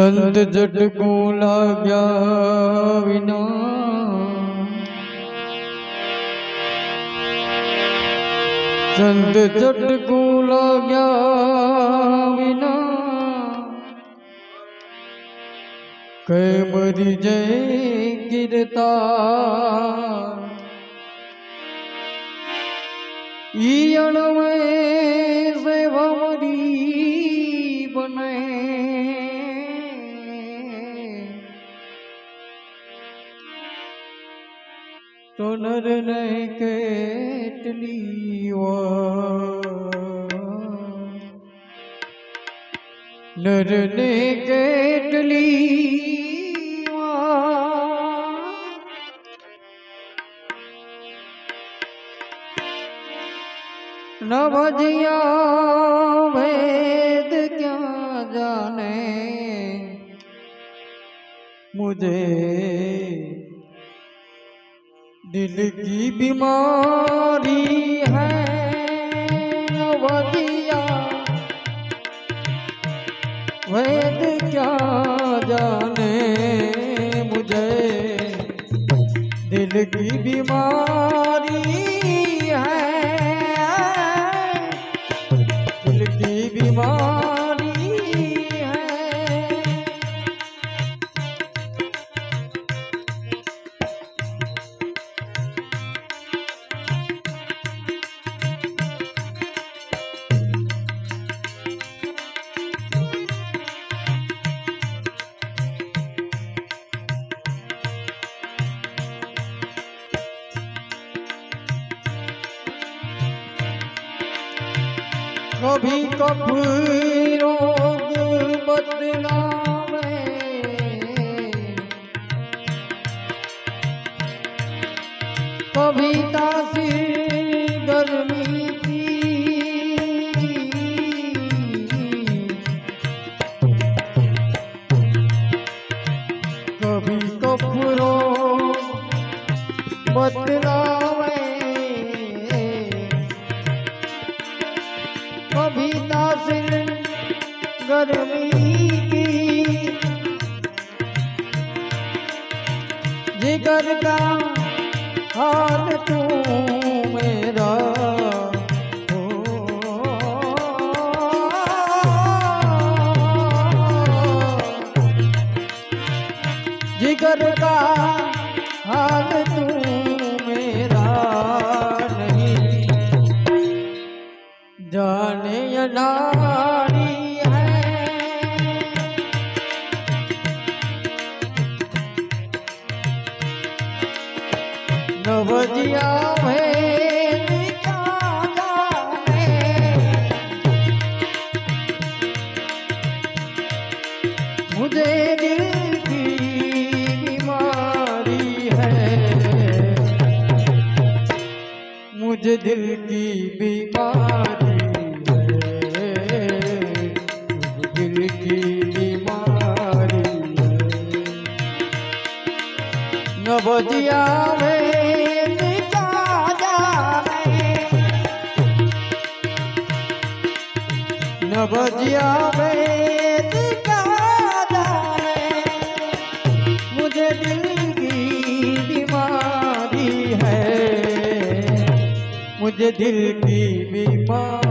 સંત જટકું લાગ્યા વિના. સંત જટકું લાગ્યા વિના. કઈ મરી જય ગીરતા ઈ અણવે સેવા મરી બને. ટોલર લઈ કેટલી નરને કેટલી નવજિયા વેદ ક્યાં જાને મુજે दिल की बीमारी है न भजिया क्या जाने मुझे? दिल की बीमारी કભી કભી રોગ બદલાવે કવિતા સી ગરમી કભી કપૂરો બદલા जिगर का हाल तू मुझे दिल की बीमारी है। मुझे दिल की बीमारी दिल की बीमारी नवजिया में में दिल की बीमारी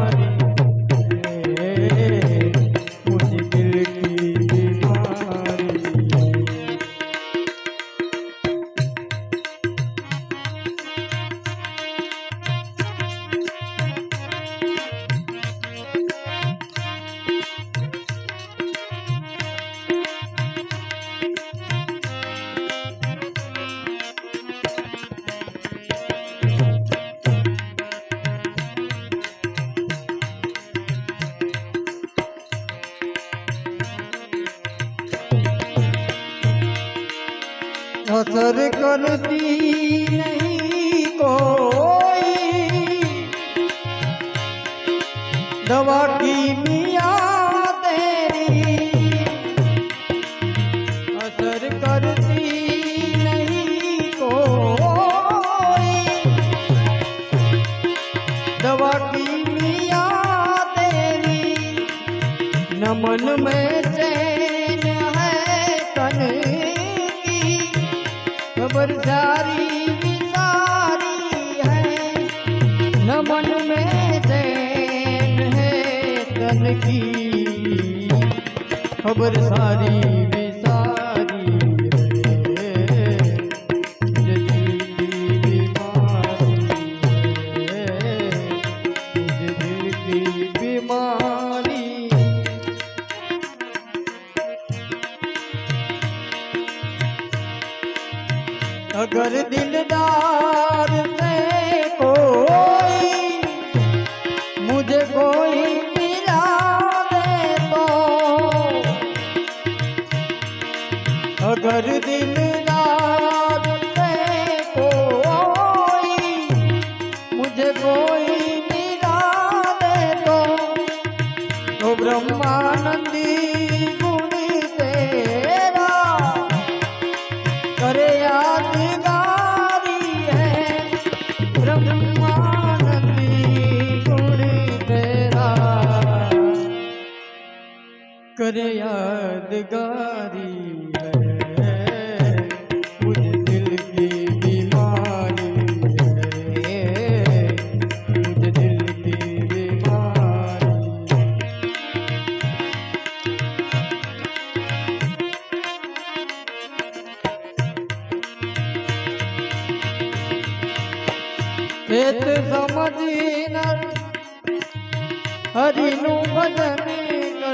हरि भजन करेत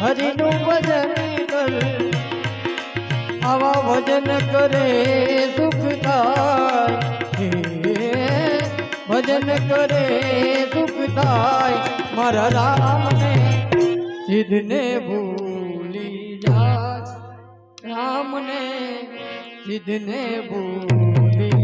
हरि नु भजन कर। हवा भजन करे सुखदाय भजन करे सुखदाय मर राम ने सिद्ध ने भूली जा राम ने सिद्ध ने भूली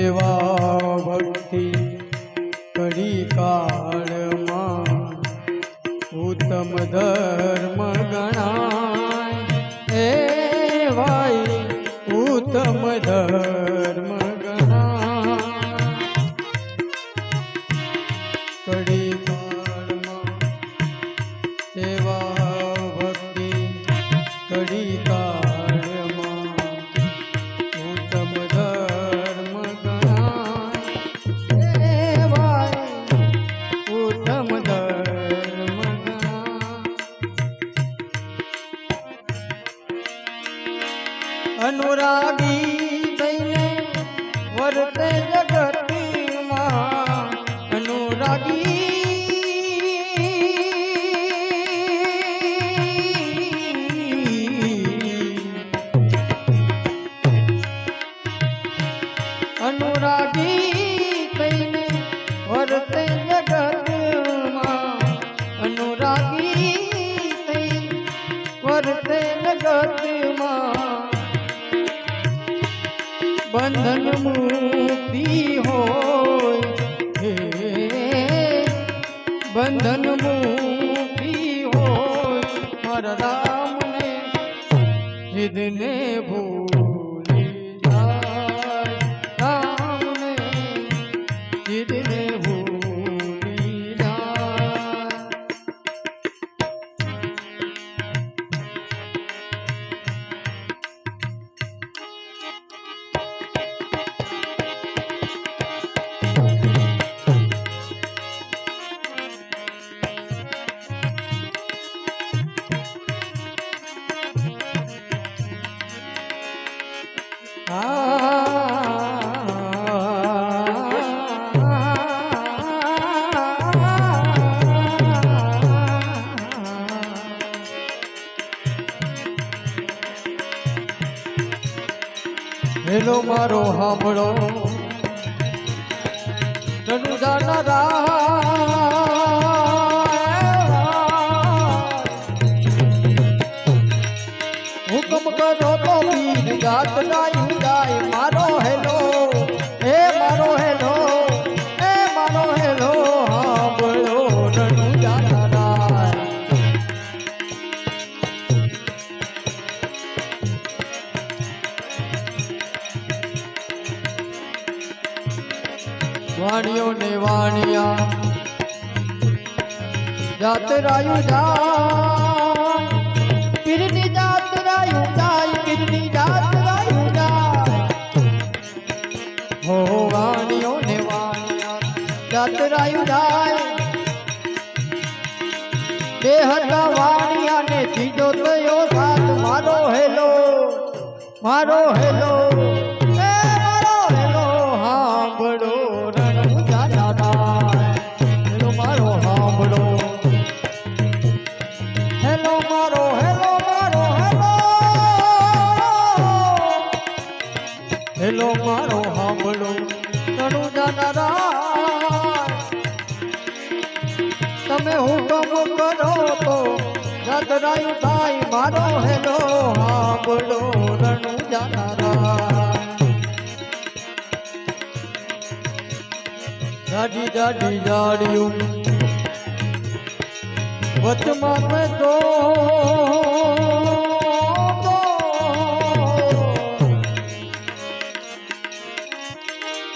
ಸೇವಾ અનુરાગી થઈને વર્તે જગ મુક્તિ હોય. હે બંધન મુક્તિ હોય. મારા રામને જીદને ભૂ મારો હમળો ધનુજાના રાહ વાણિયો. ને વાણિયા જાત રાયું જા પીરની જાત રાયું જાય પીરની જાત રાયું જાય. હો વાણિયો ને વાણિયા જાત રાયું જાય. બે હતા વાણિયા ને ત્રીજો થયો સાથ, મારો હેલો મારો હેલો. હેલો મારો હાંભળો જાનારા તમે હુકમ કરો તો જાતરાયું થાય મારો, હેલો હાંભળો રણુ જાનારા જાડી જાડી જાડિયું. વચમાં મેં તો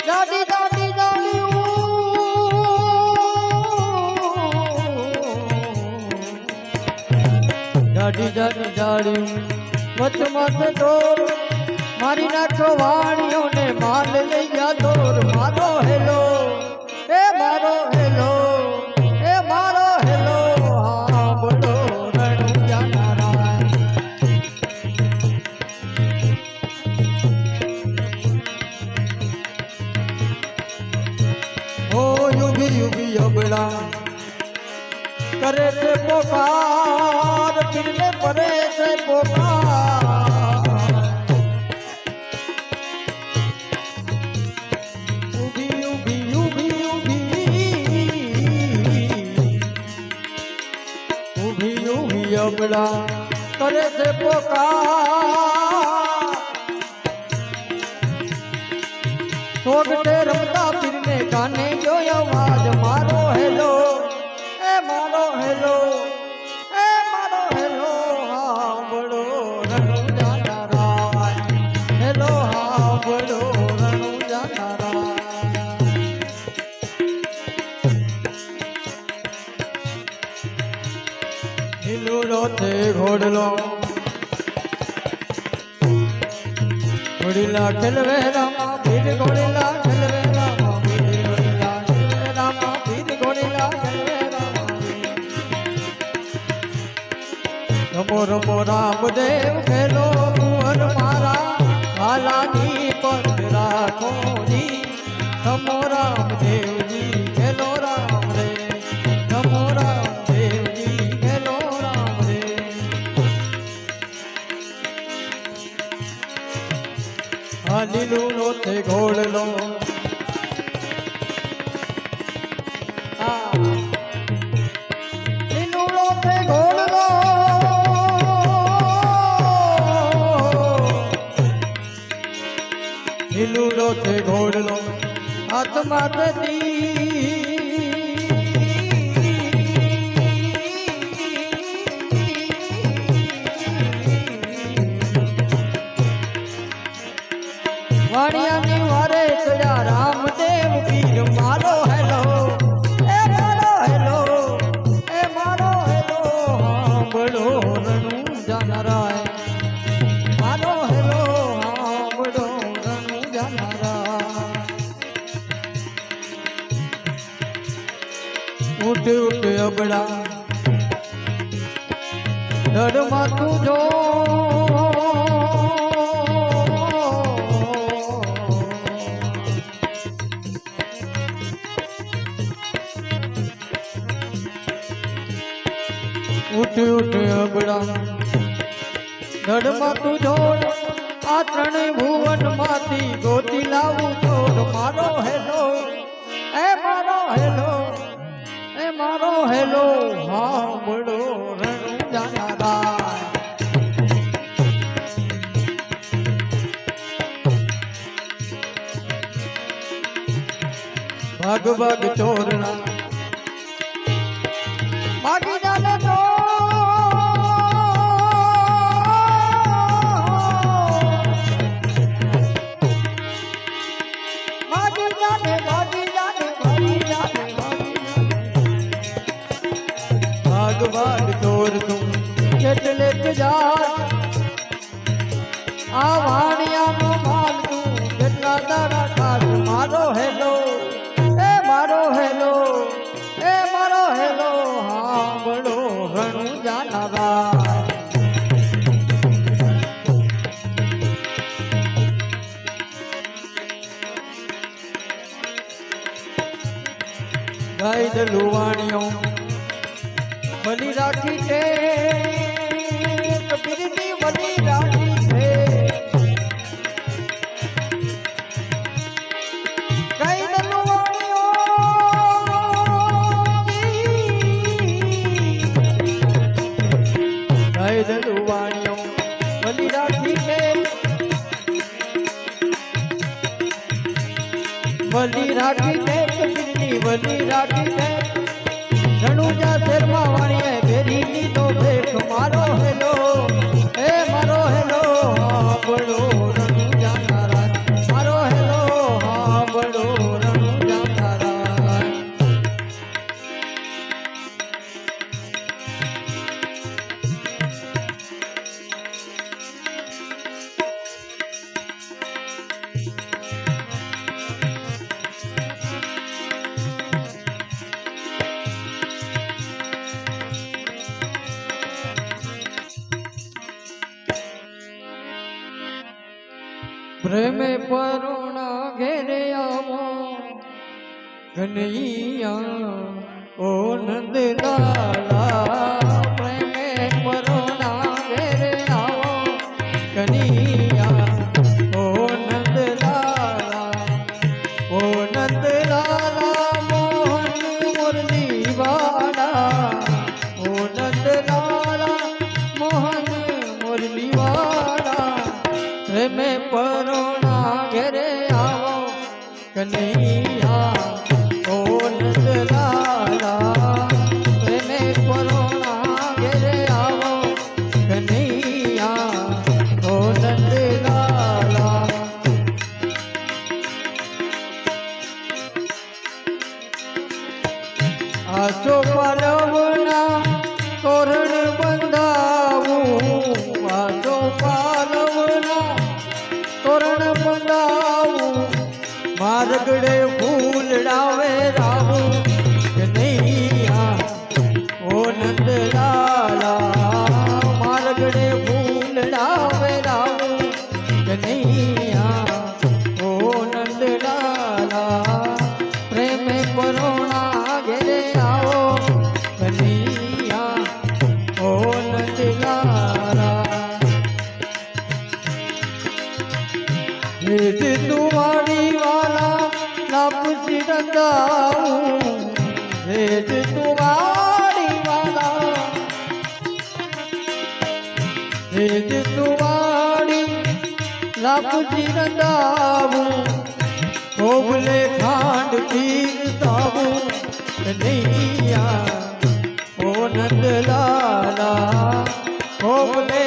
જાડી જાડી જાડિયું જાડી જાડી જાડિયું વચમાં દોર મારી નાખો વાણીઓને માલ લઈ ગયા દોર. મારો હેલો, એ મારો હેલો. પોકાર પીરને પરે છે પોકાર. ઊભી ઊભી ઊભી ઊભી. ઊભી ઊભી અબળા કરે છે પોકાર. તે ઘોડલો ઘોડીલા ખેલવે રામા ભીડ ઘોડીલા ખેલવે રામા ભીડ ઘોડીલા ખેલવે રામા ભીડ ઘોડીલા ખેલવે રામા રમો રમો રામદેવ ખેલો કુંવર મારા હાલાની પગ રાખો જી રમો રામદેવજી આ લીલું નો તે ઘોડલો ઘોડલો હાથમાં ઉઠ ઉઠ અબડા ધડમાં તું જો. ઉઠ ઉઠ અબડા ધડમાં તું જોડ આ ત્રણેય ભુવનમાંથી ગોતી લાવું તો મારો હેલો. એ મારો હેલો. ભગ ભગ ચોરણા માગી જાને તો भाग तोर तूं। केट लेक जा। आवाणिया ગાય દલુવાણીઓ બની રાખી છે કબીરની બની રાખી காதலா આસો પાલવના તોરણ બંધાવું. આસો પાલવના તોરણ બંધાવું. માર્ગડે નિજ તુમારી વાલા ના પૂછી રંગાવું. નિજ તુમારી વાલા. નિજ તુમારી ના પૂછી ખાંડ પીરતાવું નૈયા ઓ નંદલાલા કોબલે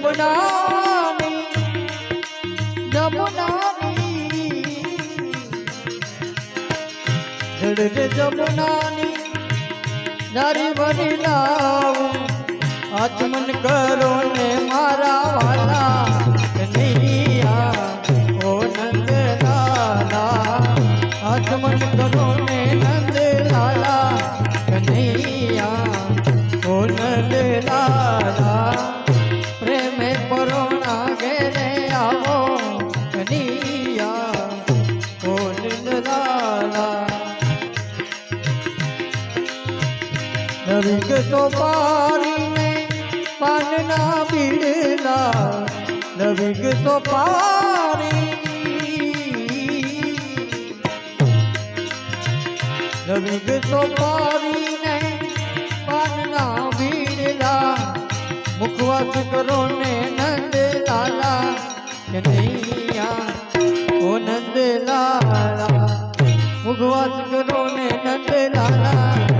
જમુનાની જમુનાની જડ જમુનાની નારી ભરી લાવું આચમન કરો ને મારા વાલા કનૈયા ઓ નંદલાલા આચમન કરો ને સોપારીને પાનના બીડલા નવીક સોપારી નવીક સોપારીને પાનના બીડલા મુખવાસ કરો ને નંદ લાલા કનૈયા ઓ નંદ લાલા. મુખવાસ કરો ને નંદ લાલા.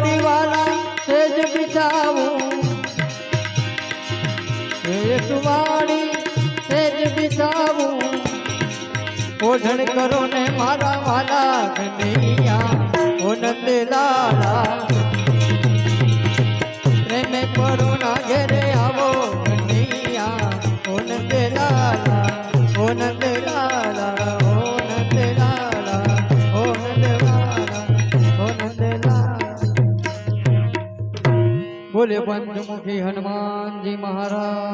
ઓઢણ કરો ને મારા વાલા કનૈયા ઓ નંદ લાલા પ્રેમે કરુણા ઘેરે આવો કનૈયા ઓ નંદ લાલા ઓ નંદ લાલા ઓ નંદ લાલા ઓ નંદ લાલા ઓ નંદ લાલા બોલે પંચમુખી હનુમાનજી મહારાજ